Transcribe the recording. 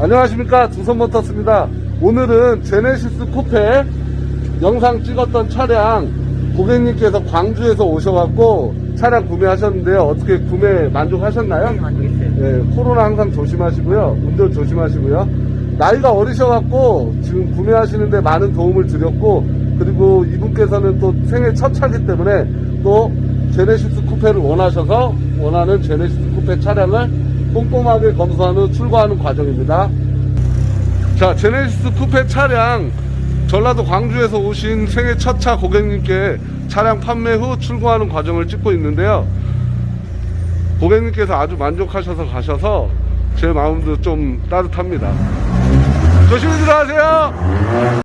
안녕하십니까. 두선모터스입니다. 오늘은 제네시스 쿠페 영상 찍었던 차량 고객님께서 광주에서 오셔갖고 차량 구매하셨는데요. 어떻게 구매 만족하셨나요? 만족했어요. 네, 코로나 항상 조심하시고요. 운전 조심하시고요. 나이가 어리셔갖고 지금 구매하시는데 많은 도움을 드렸고 그리고 이분께서는 또 생애 첫 차기 때문에 또 제네시스 쿠페를 원하셔서 원하는 제네시스 쿠페 차량을 꼼꼼하게 검수한 후 출고하는 과정입니다. 자, 제네시스 쿠페 차량 전라도 광주에서 오신 생애 첫 차 고객님께 차량 판매 후 출고하는 과정을 찍고 있는데요. 고객님께서 아주 만족하셔서 가셔서 제 마음도 좀 따뜻합니다. 조심히 들어가세요.